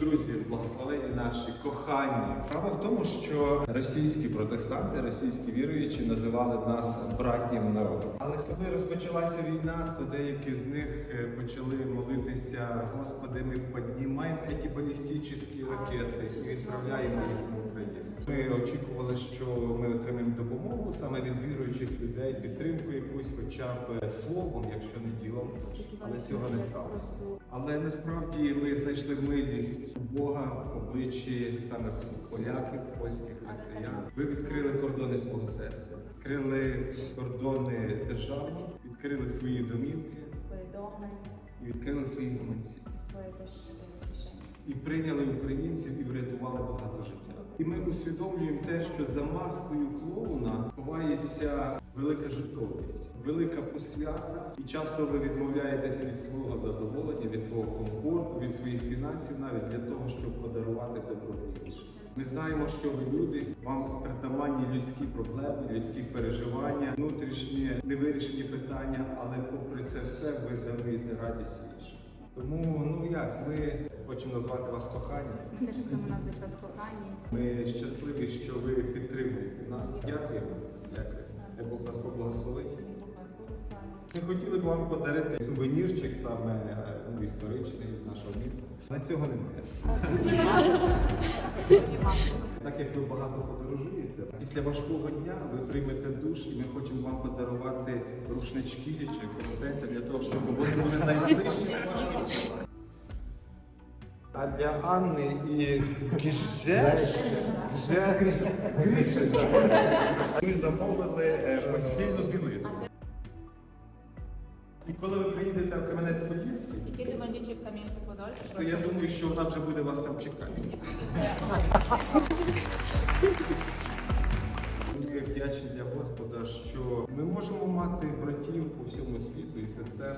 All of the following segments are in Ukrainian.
Друзі, благословені наші, кохані. Справа в тому, що російські протестанти, російські віруючі називали нас братнім народом. Але коли розпочалася війна, то деякі з них е, почали молитися: Господи, ми піднімаємо ці балістичні ракети і відправляємо їх в Україну. Ми очікували, що ми отримаємо допомогу саме від віруючих людей, підтримку якусь, хоча б словом, якщо не ділом, але цього не сталося. Але насправді ми знайшли милість у Бога в обличчі саме поляків, польських християн. Ви відкрили кордони свого серця, відкрили кордони державні, відкрили свої домівки свої доми, і відкрили свої гуманці. І прийняли українців і врятували багато життя. І ми усвідомлюємо те, що за маскою клоуна ховається велика жертовність, велика посвята. І часто ви відмовляєтеся від свого задоволення, від свого комфорту, від своїх фінансів, навіть для того, щоб подарувати добро іншим. Ми знаємо, що ви люди, вам притаманні людські проблеми, людські переживання, внутрішні невирішені питання, але попри це все ви даруєте радість іншим. Тому ну як ми хочемо назвати вас кохані. Ми теж хочемо назвати вас кохані. Ми щасливі, що ви підтримуєте нас. Дякуємо. Дякую. Хай Бог вас поблагословить. Ми хотіли б вам подарити сувенірчик саме е, ну, історичний з нашого міста. Але цього немає. Так як ви багато подорожуєте, після важкого дня ви приймете душ, і ми хочемо вам подарувати рушнички чи полотенця для того, щоб вони були найближчі. Для Анни і Гіже ми замовили е, постільну білизну. І коли ви приїдете в Кам'янець-Подільський, І kiedy będziecie w Kamieńcu-Podolskim, то я думаю, що вона вже буде вас там чекати. Ми вдячні для Господа, що ми можемо мати братів по всьому світу і сестер.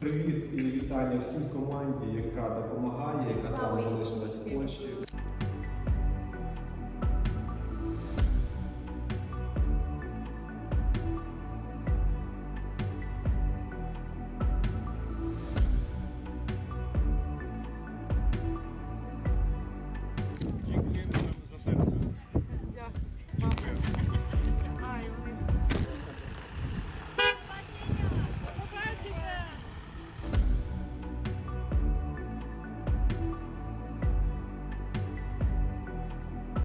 Привіт і вітання всій команді, яка допомагає, яка там залишилась в Польщі.